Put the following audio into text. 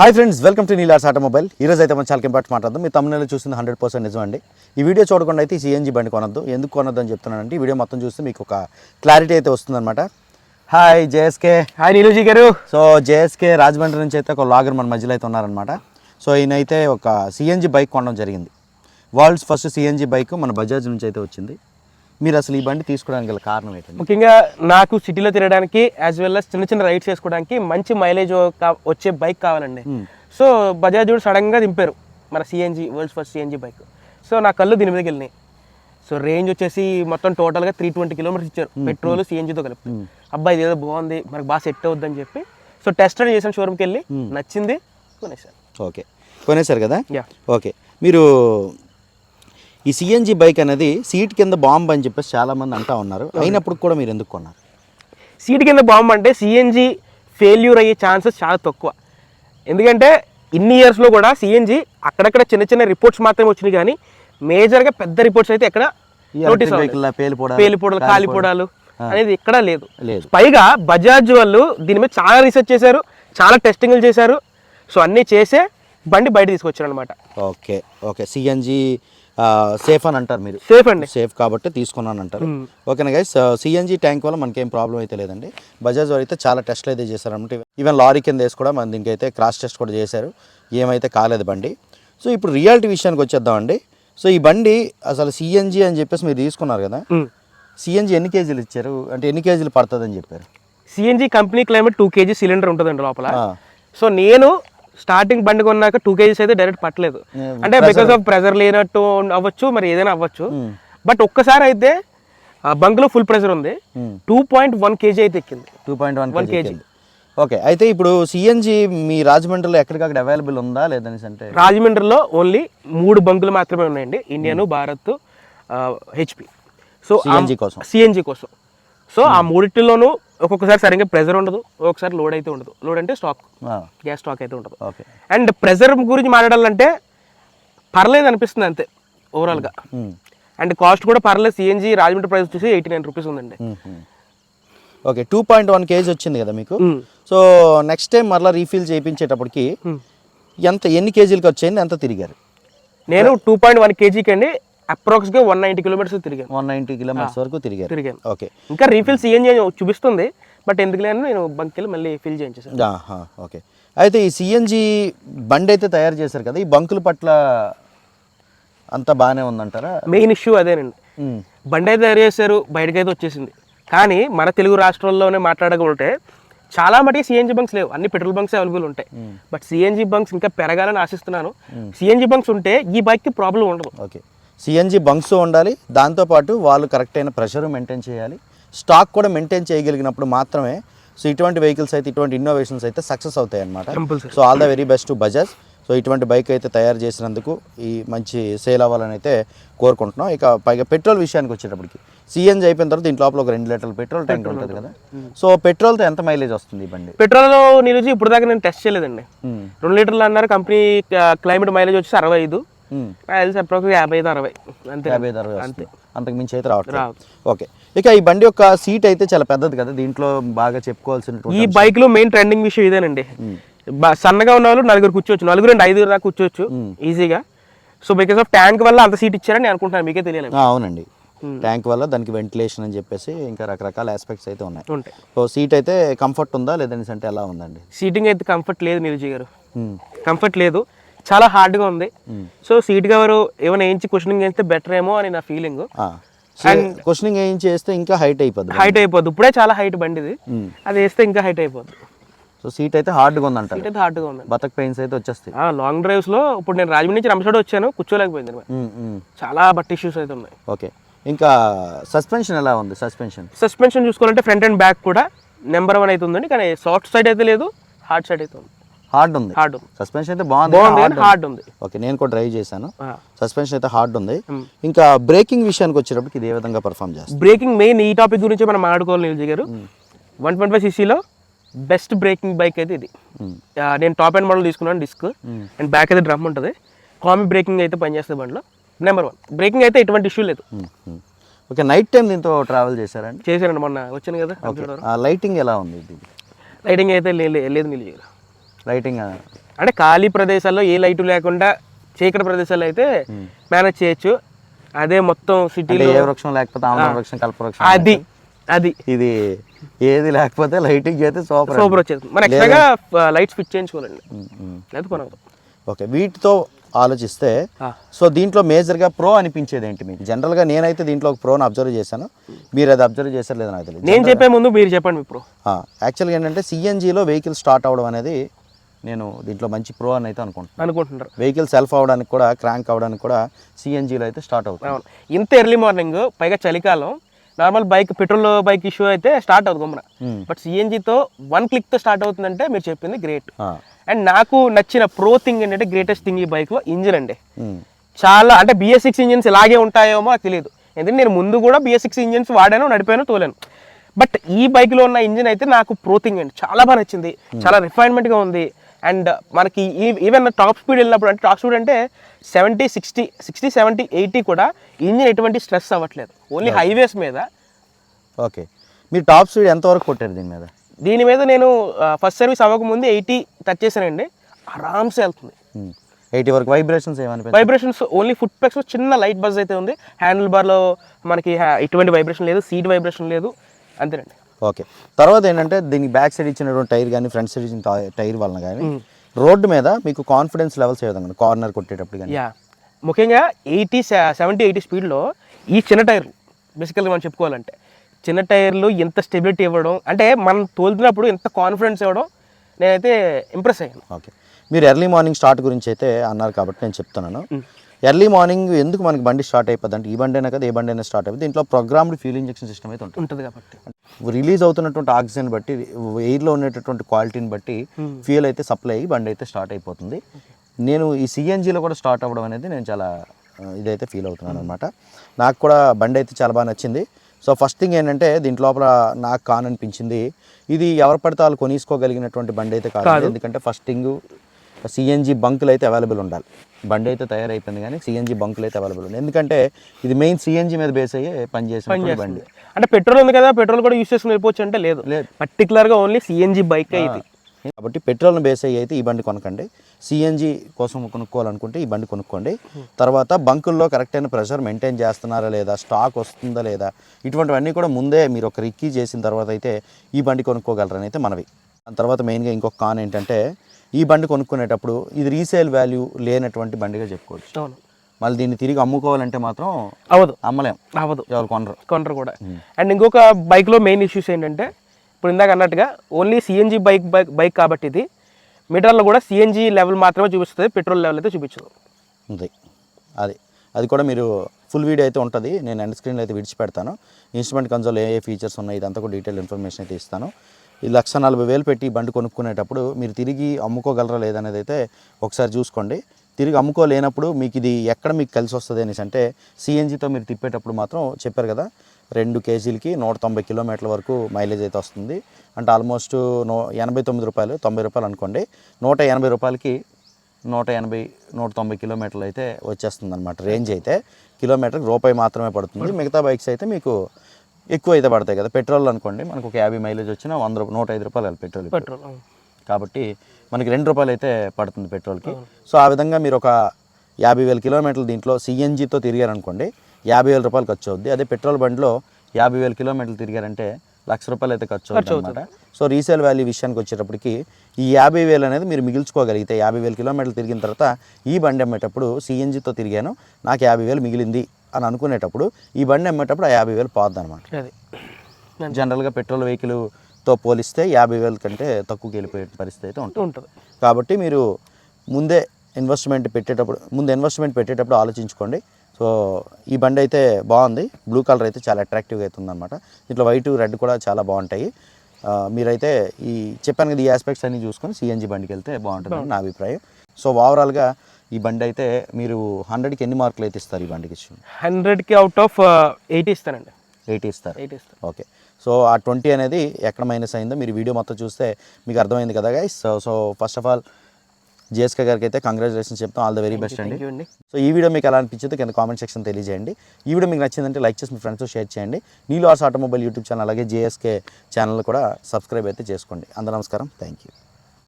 Hi friends welcome to Neelars automobile ఈ రోజు అయితే మనం చాలా ఇంపార్ట్ మాట్లాడదాం. మీ తమిళలో చూసింది హండ్రెడ్ పర్సెంట్ నిజం అండి ఈ వీడియో చూడకుండా అయితే సిఎన్జీ బండి కొనొద్దు. ఎందుకు కొనొద్దు అని చెప్తున్నానంటే ఈ వీడియో మొత్తం చూస్తే మీకు ఒక క్లారిటీ అయితే వస్తుందన్నమాట. హాయ్ జేఎస్కే హాయ్ నీలుజీ గారు. సో జేఎస్కే రాజమండ్రి నుంచి అయితే ఒక లాగర్ మన మధ్యలో అయితే ఉన్నారనమాట సో ఈయన అయితే ఒక సిఎన్జీ బైక్ కొనడం జరిగింది. వరల్డ్స్ ఫస్ట్ సిఎన్జీ బైక్ మన బజాజ్ నుంచి అయితే వచ్చింది. మీరు అసలు ఈ బండి తీసుకోవడానికి గల కారణం ఏంటండి? ముఖ్యంగా నాకు సిటీలో తిరగడానికి యాజ్ వెల్ as చిన్న చిన్న రైడ్స్ చేసుకోవడానికి మంచి మైలేజ్ వచ్చే బైక్ కావాలండి. సో బజాజ్ కూడా సడన్గా దింపారు. మన CNG world's first CNG bike so నా కళ్ళు దీని మీదకి వెళ్ళినాయి. సో రేంజ్ వచ్చేసి మొత్తం టోటల్గా త్రీ ట్వంటీ కిలోమీటర్స్ ఇచ్చారు. పెట్రోల్ సిఎన్జితో కలిపి. అబ్బాయి ఇదేదో బాగుంది. మనకు బాగా సెట్ అవుద్దని చెప్పి. సో టెస్ట్ రైడ్ చేసాను షోరూమ్కి వెళ్ళి. నచ్చింది. కొనేసాను ఓకే. కొనేసారు కదా? Yeah okay. మీరు ఈ సిఎన్జి బైక్ అనేది సీట్ కింద బాంబ్ అని చెప్పేసి చాలా మంది అంటా ఉన్నారు. అయినప్పుడు కూడా మీరు ఎందుకు కొన్నారు? సీట్ కింద బాంబు అంటే సిఎన్జి ఫెయిల్యూర్ అయ్యే ఛాన్సెస్ చాలా తక్కువ. ఎందుకంటే ఇన్ని ఇయర్స్లో కూడా సిఎన్జి అక్కడక్కడ చిన్న చిన్న రిపోర్ట్స్ మాత్రమే వచ్చినాయి కానీ మేజర్గా పెద్ద రిపోర్ట్స్ అయితే ఎక్కడ నోటీస్ electric vehicle లా పేలిపోవడాలు, పేలిపోవడాలు కాలిపోవడాలు. అనేది ఎక్కడా లేదు. లేదు. పైగా బజాజ్ వాళ్ళు దీని మీద చాలా రీసెర్చ్ చేశారు చాలా టెస్టింగ్లు చేశారు. సో అన్నీ చేసే బండి బయట తీసుకొచ్చారు అనమాట ఓకే. ఓకే సిఎన్జి సేఫ్ అని అంటారు మీరు. సేఫ్ అండి. సేఫ్ కాబట్టి తీసుకున్నాను అంటారు ఓకేనా గైస్ సిఎన్జి ట్యాంక్ వల్ల మనకేం ప్రాబ్లం అయితే లేదండి. బజాజ్ వారు అయితే చాలా టెస్ట్లు అయితే చేశారన్నమాట ఈవెన్ లారీ కింద వేసి కూడా మన దీనికి అయితే క్రాస్ టెస్ట్ కూడా చేశారు. ఏమైతే కాలేదు బండి. సో ఇప్పుడు రియాలిటీ విషయానికి వచ్చేద్దామండి. సో ఈ బండి అసలు సిఎన్జి అని చెప్పేసి మీరు తీసుకున్నారు కదా. సిఎన్జి ఎన్ని కేజీలు ఇచ్చారు? అంటే ఎన్ని కేజీలు పడుతుందని చెప్పారు? CNG company claimed two kg cylinder ఉంటుందండి లోపల. సో నేను స్టార్టింగ్ బండి కొన్నాక టూ కేజీస్ అయితే డైరెక్ట్ పట్టలేదు. అంటే బికాస్ ఆఫ్ ప్రెజర్ లేనట్టు అవ్వచ్చు మరి ఏదైనా అవ్వచ్చు. బట్ ఒక్కసారి అయితే బంక్లో ఫుల్ ప్రెజర్ ఉంది. టూ పాయింట్ వన్ కేజీ అయితే ఎక్కింది. Two point one kg okay అయితే ఇప్పుడు సిఎన్జి మీ రాజమండ్రిలో ఎక్కడికక్కడ అవైలబుల్ ఉందా? లేదనేసి అంటే రాజమండ్రిలో ఓన్లీ మూడు బంకులు మాత్రమే ఉన్నాయండి. Indian Bharat HP so CNG కోసం. సిఎన్జి కోసం. సో ఆ మూడిటిలోనూ ఒక్కొక్కసారి సరిగ్గా ప్రెజర్ ఉండదు ఒక్కొక్కసారి లోడ్ అయితే ఉండదు. లోడ్ అంటే స్టాక్. గ్యాస్ స్టాక్ అయితే ఉండదు. ఓకే. అండ్ ప్రెజర్ గురించి మాట్లాడాలంటే పర్లేదు అనిపిస్తుంది అంతే ఓవరాల్గా అండ్ కాస్ట్ కూడా పర్లేదు. సిఎన్జి రాజమండ్రి ప్రైస్ వచ్చేసి ఎయిటీ నైన్ రూపీస్ ఉందండి. Okay two point one kg వచ్చింది కదా మీకు. సో నెక్స్ట్ టైం మరలా రీఫిల్ చేయించేటప్పటికి ఎంత ఎన్ని కేజీలకి వచ్చింది ఎంత తిరిగారు? నేను టూ పాయింట్ వన్ కేజీకి అండి అప్రాక్స్గా వన్ నైంటీ కిలోమీటర్స్ తిరిగాను. వన్ నైంటీ కిలోమీటర్స్ వరకు తిరిగారు. తిరిగాను. ఓకే. ఇంకా రీఫిల్ సిఎన్జి చూపిస్తుంది బట్ ఎందుకు లేని నేను బంక్ వెళ్ళి మళ్ళీ ఫిల్ చేయించేసాను ఓకే. అయితే ఈ సిఎన్జి బండి అయితే తయారు చేశారు కదా ఈ బంకుల పట్ల అంతా బాగానే ఉందంటారా? మెయిన్ ఇష్యూ అదేనండి. బండి అయితే తయారు చేశారు బయటకైతే వచ్చేసింది. కానీ మన తెలుగు రాష్ట్రాల్లోనే మాట్లాడకుంటే చాలా మటుకి సిఎన్జి బంక్స్ లేవు. అన్ని పెట్రోల్ బంక్స్ అవైలబుల్ ఉంటాయి. బట్ సిఎన్జి బంక్స్ ఇంకా పెరగాలని ఆశిస్తున్నాను. సిఎన్జి బంక్స్ ఉంటే ఈ బైక్కి ప్రాబ్లం ఉండదు. ఓకే. సిఎన్జి బంక్స్ ఉండాలి. దాంతోపాటు వాళ్ళు కరెక్ట్ అయిన ప్రెషర్ మెయింటైన్ చేయాలి. స్టాక్ కూడా మెయింటైన్ చేయగలిగినప్పుడు మాత్రమే సో ఇటువంటి వెహికల్స్ అయితే ఇటువంటి ఇన్నోవేషన్స్ అయితే సక్సెస్ అవుతాయి అనమాట. So all the very best to Bajaj so ఇటువంటి బైక్ అయితే తయారు చేసినందుకు ఈ మంచి సేల్ అవ్వాలని అయితే కోరుకుంటున్నాం. ఇక పైగా పెట్రోల్ విషయానికి వచ్చేటప్పటికి సిఎన్జి అయిపోయిన తర్వాత దీంట్లో లోపల ఒక రెండు లీటర్ల పెట్రోల్ ట్యాంక్ ఉంటుంది కదా. సో పెట్రోల్తో ఎంత మైలేజ్ వస్తుంది ఈ బండి? పెట్రోల్ నిలిచి ఇప్పుడు దాకా నేను టెస్ట్ చేయలేదండి. ఉమ్, రెండు లీటర్లు అన్నారు కంపెనీ క్లైమేట్ మైలేజ్ వచ్చేసి అరవై ఐదు. తెలిసి అప్రాక్స్ యాభై ఐదు అరవై. అంతే. యాభై ఐదు అరవై వస్తుంది. అంతకు మించి అయితే రావట్లేదు. ఓకే. ఇక ఈ బండి యొక్క సీట్ అయితే చాలా పెద్దది కదా? దీంట్లో బాగా చెప్పుకోవాల్సినటువంటి ఈ బైక్లో మెయిన్ ట్రెండింగ్ విషయం ఇదేనండి. సన్నగా ఉన్న వాళ్ళు నలుగురు కూర్చోవచ్చు. నలుగురు అండి ఐదుగురు దాకా కూర్చోవచ్చు. ఈజీగా సో బికాస్ ఆఫ్ ట్యాంక్ వల్ల అంత సీట్ ఇచ్చారని నేను అనుకుంటున్నాను. మీకే తెలియాలి ఆ, అవునండి. ట్యాంక్ వల్ల దానికి వెంటిలేషన్ అని చెప్పేసి ఇంకా రకరకాల ఆస్పెక్ట్స్ అయితే ఉన్నాయి. సో సీట్ అయితే కంఫర్ట్ ఉందా? లేదని అంటే ఎలా ఉందండి? సీటింగ్ అయితే కంఫర్ట్ లేదు నీరుజీ గారు. కంఫర్ట్ లేదు. చాలా హార్డ్గా ఉంది. సో సీట్ కవర్ ఏమైనా వేయించి కుషనింగ్ వేస్తే బెటర్ ఏమో అని నా ఫీలింగ్ క్వశ్చనింగ్ ఏం చేస్తే ఇంకా హైట్ అయిపోద్ది హైట్ అయిపోద్ది. ఇప్పుడే చాలా హైట్ బండి ఇది అది వేస్తే ఇంకా హైట్ అయిపోద్ది. సో సీట్ అయితే హార్డ్గా సీట్ అయితే హార్డ్గా ఉంది బతక్ పెయిన్స్ అయితే వచ్చేస్తాయి. లాంగ్ డ్రైవ్స్లో ఇప్పుడు నేను రాజమండ్రి నుంచి రంపసోడ వచ్చాను కూర్చోలేకపోయింది. ఉమ్, ఉమ్. చాలా బట్ ఇష్యూస్ అయితే ఉన్నాయి. ఓకే ఇంకా సస్పెన్షన్ ఎలా ఉంది? సస్పెన్షన్ సస్పెన్షన్ చూసుకోవాలంటే ఫ్రంట్ అండ్ బ్యాక్ కూడా నెంబర్ వన్ అయితే ఉందండి. కానీ సాఫ్ట్ సైడ్ అయితే లేదు హార్డ్ సైడ్ అయితే ఉంది. హార్డ్ ఉంది. హార్డ్ సస్పెన్షన్ అయితే బాగుంది హార్డ్ ఉంది. ఓకే నేను కూడా డ్రైవ్ చేశాను. సస్పెన్షన్ అయితే హార్డ్ ఉంది. ఇంకా బ్రేకింగ్ విషయానికి వచ్చేటప్పటికి ఇది ఏ విధంగా పర్ఫామ్ చేస్తుంది? బ్రేకింగ్ మెయిన్ ఈ టాపిక్ గురించి మనం మాట్లాడుకోవాలి నిల్జీ గారు. వన్ ట్వంటీ ఫైవ్ సీసీలో బెస్ట్ బ్రేకింగ్ బైక్ అయితే ఇది. నేను టాప్ అండ్ మోడల్ తీసుకున్నాను డిస్క్ అండ్ బ్యాక్ అయితే డ్రమ్ ఉంటుంది. కామి బ్రేకింగ్ అయితే పనిచేస్తుంది బండిలో. నెంబర్ వన్ బ్రేకింగ్ అయితే ఎటువంటి ఇష్యూ లేదు. ఓకే నైట్ టైం దీంతో ట్రావెల్ చేశారండి? చేశానండి మొన్న వచ్చాను కదా లైటింగ్ ఎలా ఉంది లైటింగ్ అయితే లేదు నిల్జీ గారు. లైటింగ్ అంటే ఖాళీ ప్రదేశాల్లో ఏ లైట్ లేకుండా చీకటి ప్రదేశాల్లో అయితే మేనేజ్ చేయొచ్చు. అదే మొత్తం సిటీలో ఏ వృక్షం లేకపోతే ఆమ్ల వృక్షం కల్ప వృక్షం అది అది. ఇది ఏది లేకపోతే లైటింగ్ అయితే సూపర్ సూపర్ వచ్చేస్తుంది. మన ఎక్స్ట్రాగా లైట్స్ ఫిట్ చేయించుకోవాలండి. లేదు పని అవ్వదు. ఓకే వీటితో ఆలోచిస్తే. సో దీంట్లో మేజర్గా ప్రో అనిపించేది ఏంటి మీకు? జనరల్గా నేనైతే దీంట్లో ఒక ప్రోని అబ్జర్వ్ చేశాను. మీరు అది అబ్జర్వ్ చేశారు లేదో నాకు తెలియదు. నేను చెప్పే ముందు మీరు చెప్పండి ఇప్పుడు యాక్చువల్గా ఏంటంటే సిఎన్జిలో వెహికల్ స్టార్ట్ అవ్వడం అనేది నేను దీంట్లో మంచి ప్రో అని అయితే అనుకుంటున్నాను. అనుకుంటున్నారు. వెహికల్ సెల్ఫ్ అవ్వడానికి కూడా క్రాంక్ అవ్వడానికి కూడా సిఎన్జిలో అయితే స్టార్ట్ అవుతుంది. అవును. ఇంత ఎర్లీ మార్నింగ్ పైగా చలికాలం normal bike petrol bike issue అయితే స్టార్ట్ అవుతుంది గుమ్మన. Hmm. బట్ సిఎన్జితో వన్ క్లిక్తో స్టార్ట్ అవుతుందంటే మీరు చెప్పింది గ్రేట్. అండ్ నాకు నచ్చిన ప్రో థింగ్ ఏంటంటే గ్రేటెస్ట్ థింగ్ ఈ బైక్లో ఇంజిన్ అండి. ఉమ్. చాలా అంటే బిఎస్ సిక్స్ ఇంజిన్స్ ఇలాగే ఉంటాయేమో నాకు తెలియదు. ఎందుకంటే నేను ముందు కూడా బిఎస్ సిక్స్ ఇంజిన్స్ వాడాను నడిపాను తోలాను. బట్ ఈ బైక్లో ఉన్న ఇంజిన్ అయితే నాకు ప్రో థింగ్ అండి. చాలా బాగా నచ్చింది. చాలా రిఫైన్మెంట్గా ఉంది. అండ్ మనకి ఈవెన్ టాప్ స్పీడ్ వెళ్ళినప్పుడు అంటే టాప్ స్పీడ్ అంటే seventy sixty sixty seventy eighty కూడా ఇంజిన్ ఎటువంటి స్ట్రెస్ అవ్వట్లేదు. ఓన్లీ హైవేస్ మీద. ఓకే మీరు టాప్ స్పీడ్ ఎంతవరకు కొట్టారు దీని మీద? దీని మీద నేను ఫస్ట్ సర్వీస్ అవ్వకముందు ఎయిటీ టచ్ చేశానండి. ఆరామ్సే వెళ్తుంది. ఎయిటీ వరకు వైబ్రేషన్స్ ఏమనిపించాయి వైబ్రేషన్స్ ఓన్లీ ఫుట్ ప్యాక్స్ చిన్న లైట్ బజ్ అయితే ఉంది. హ్యాండిల్ బార్లో మనకి ఎటువంటి వైబ్రేషన్ లేదు సీట్ వైబ్రేషన్ లేదు. అంతేనండి. ఓకే. తర్వాత ఏంటంటే దీనికి బ్యాక్ సైడ్ ఇచ్చినటువంటి టైర్ కానీ ఫ్రంట్ సైడ్ ఇచ్చిన టైర్ వలన కానీ రోడ్డు మీద మీకు కాన్ఫిడెన్స్ లెవెల్స్ ఏ విధంగా కార్నర్ కొట్టేటప్పుడు కానీ యా. ముఖ్యంగా ఎయిటీ సెవెంటీ ఎయిటీ స్పీడ్లో ఈ చిన్న టైర్లు బేసికల్గా మనం చెప్పుకోవాలంటే చిన్న టైర్లు ఎంత స్టెబిలిటీ ఇవ్వడం అంటే మనం తోలుతున్నప్పుడు ఎంత కాన్ఫిడెన్స్ ఇవ్వడం నేనైతే ఇంప్రెస్ అయ్యాను. ఓకే. మీరు ఎర్లీ మార్నింగ్ స్టార్ట్ గురించి అయితే అన్నారు కాబట్టి నేను చెప్తున్నాను. ఎర్లీ మార్నింగ్ ఎందుకు మనకి బండి స్టార్ట్ అయిపోద్ది అంటే ఈ బండి అయినా కదా ఏ బండి అయినా స్టార్ట్ అయిపోతుంది దీంట్లో ప్రోగ్రామ్డ్ ఫ్యూల్ ఇంజెక్షన్ సిస్టమ్ అయితే ఉంటుంది. ఉంటుంది కాబట్టి. రిలీజ్ అవుతున్నటువంటి ఆక్సిజన్ బట్టి ఎయిర్లో ఉండేటటువంటి క్వాలిటీని బట్టి ఫ్యూయల్ అయితే సప్లై అయ్యి బండి అయితే స్టార్ట్ అయిపోతుంది. నేను ఈ సిఎన్జిలో కూడా స్టార్ట్ అవ్వడం అనేది నేను చాలా ఇదైతే ఫీల్ అవుతున్నాను అనమాట నాకు కూడా బండి అయితే చాలా బాగా నచ్చింది. సో ఫస్ట్ థింగ్ ఏంటంటే దీంట్ లోపల నాకు కాననిపించింది ఇది ఎవరు పడితే వాళ్ళు కొనిసుకోగలిగినటువంటి బండి అయితే కాదు. ఎందుకంటే ఫస్ట్ థింగ్ సిఎన్జి బంకులు అయితే అవైలబుల్ ఉండాలి. బండి అయితే తయారైపోయింది కానీ సిఎన్జి బంకులు అయితే అవైలబుల్ ఉంది ఎందుకంటే ఇది మెయిన్ సిఎన్జి మీద బేస్ అయ్యే పనిచేసిన బండి. అంటే పెట్రోల్ ఉంది కదా పెట్రోల్ కూడా యూస్ చేసుకుని వెళ్ళిపోవచ్చు అంటే లేదు. లేదు. పర్టికులర్గా ఓన్లీ సిఎన్జి బైక్ ఇది. కాబట్టి పెట్రోల్ని బేస్ అయ్యి అయితే ఈ బండి కొనకండి. సిఎన్జి కోసం కొనుక్కోవాలనుకుంటే ఈ బండి కొనుక్కోండి. తర్వాత బంకుల్లో కరెక్ట్ అయిన ప్రెషర్ మెయింటైన్ చేస్తున్నారా లేదా స్టాక్ వస్తుందా లేదా ఇటువంటివన్నీ కూడా ముందే మీరు ఒక రిక్కీ చేసిన తర్వాత అయితే ఈ బండి కొనుక్కోగలరని అయితే మనవి. దాని తర్వాత మెయిన్గా ఇంకొక కాన్ ఏంటంటే ఈ బండి కొనుక్కునేటప్పుడు ఇది రీసేల్ వాల్యూ లేనటువంటి బండిగా చెప్పుకోవచ్చు. అవును. మళ్ళీ దీన్ని తిరిగి అమ్ముకోవాలంటే మాత్రం అవ్వదు. అమ్మలేం. అవ్వదు. ఎవరు కొనరు. కొంటారు కూడా. అండ్ ఇంకొక బైక్లో మెయిన్ ఇష్యూస్ ఏంటంటే ఇప్పుడు ఇందాక అన్నట్టుగా only CNG bike bike bike కాబట్టి ఇది మీటర్లో కూడా సిఎన్జి లెవెల్ మాత్రమే చూపిస్తుంది పెట్రోల్ లెవెల్ అయితే చూపించదు. ఉంది. అది. అది కూడా మీరు ఫుల్ వీడియో అయితే ఉంటుంది. నేను ఎండ్ స్క్రీన్లో అయితే విడిచిపెడతాను. ఇన్స్ట్రుమెంట్ కన్సోల్ ఏ ఏ ఫీచర్స్ ఉన్నాయి ఇదంతా కూడా డీటెయిల్ ఇన్ఫర్మేషన్ అయితే ఇస్తాను. ఈ లక్ష నలభై వేలు పెట్టి బండి కొనుక్కునేటప్పుడు మీరు తిరిగి అమ్ముకోగలరా లేదనేది అయితే ఒకసారి చూసుకోండి. తిరిగి అమ్ముకోలేనప్పుడు మీకు ఇది ఎక్కడ మీకు కలిసి వస్తుంది అనేసి అంటే సిఎన్జితో మీరు తిప్పేటప్పుడు మాత్రం చెప్పారు కదా రెండు కేజీలకి నూట తొంభై కిలోమీటర్ల వరకు మైలేజ్ అయితే వస్తుంది. అంటే ఆల్మోస్ట్ నో ఎనభై తొమ్మిది రూపాయలు తొంభై రూపాయలు అనుకోండి. నూట ఎనభై రూపాయలకి నూట ఎనభై నూట తొంభై కిలోమీటర్లు అయితే వచ్చేస్తుంది అనమాట రేంజ్ అయితే కిలోమీటర్కి రూపాయి మాత్రమే పడుతుంది. మిగతా బైక్స్ అయితే మీకు ఎక్కువ అయితే పడతాయి కదా. పెట్రోల్ అనుకోండి మనకు ఒక యాభై మైలేజ్ వచ్చినా వంద రూపాయలు నూట ఐదు రూపాయలు పెట్రోల్. పెట్రోల్. కాబట్టి మనకి రెండు రూపాయలు అయితే పడుతుంది పెట్రోల్కి. సో ఆ విధంగా మీరు ఒక యాభై వేల కిలోమీటర్లు దీంట్లో సిఎన్జితో తిరిగారనుకోండి యాభై వేల రూపాయలు ఖర్చు అవుద్ది. అదే పెట్రోల్ బండిలో యాభై వేల కిలోమీటర్లు తిరిగారంటే లక్ష రూపాయలు అయితే ఖర్చు అవుతుంది. అనమాట సో రీసేల్ వాల్యూ విషయానికి వచ్చేటప్పటికి ఈ యాభై వేలు అనేది మీరు మిగిల్చుకోగలిగితే యాభై వేల కిలోమీటర్లు తిరిగిన తర్వాత ఈ బండి అమ్మేటప్పుడు సిఎన్జితో తిరిగాను నాకు యాభై వేలు మిగిలింది అని అనుకునేటప్పుడు ఈ బండి అమ్మేటప్పుడు ఆ యాభై వేలు పోద్ది అనమాట జనరల్గా పెట్రోల్ వెహికల్తో పోలిస్తే యాభై వేల కంటే తక్కువకి వెళ్ళిపోయే పరిస్థితి అయితే ఉంటుంది. ఉంటుంది. కాబట్టి మీరు ముందే ఇన్వెస్ట్మెంట్ పెట్టేటప్పుడు ముందు ఇన్వెస్ట్మెంట్ పెట్టేటప్పుడు ఆలోచించుకోండి. సో ఈ బండి అయితే బాగుంది. బ్లూ కలర్ అయితే చాలా అట్రాక్టివ్గా అయితే ఉందన్నమాట దీంట్లో వైట్ రెడ్ కూడా చాలా బాగుంటాయి. మీరైతే ఈ చెప్పాను కదా ఈ ఆస్పెక్ట్స్ అన్ని చూసుకొని సిఎన్జి బండికి వెళ్తే బాగుంటుందని నా అభిప్రాయం. సో ఓవరాల్గా ఈ బండి అయితే మీరు హండ్రెడ్కి ఎన్ని మార్కులు అయితే ఇస్తారు ఈ బండికి హండ్రెడ్కి అవుట్ ఆఫ్ ఎయిటీ ఇస్తానండి. ఎయిటీ ఇస్తారు. ఎయిటీ ఇస్తాను ఓకే. సో ఆ ట్వంటీ అనేది ఎక్కడ మైనస్ అయిందో మీరు వీడియో మొత్తం చూస్తే మీకు అర్థమైంది కదా guys so so first of all GSK గారికి అయితే కంగ్రాచులేషన్స్ చెప్తాం. ఆల్ ద వెరీ బెస్ట్ అండి. సో ఈ వీడియో మీకు ఎలా అనిపించిందో కింద కామెంట్ సెక్షన్ తెలియజేయండి. ఈ వీడియో మీకు నచ్చిందంటే లైక్ చేసి మీ ఫ్రెండ్స్తో షేర్ చేయండి. నీలో ఆర్స్ ఆటోమొబైల్ యూట్యూబ్ ఛానల్ అలాగే జేఎస్కే ఛానల్ కూడా సబ్స్క్రైబ్ అయితే చేసుకోండి. అందరూ నమస్కారం. Thank you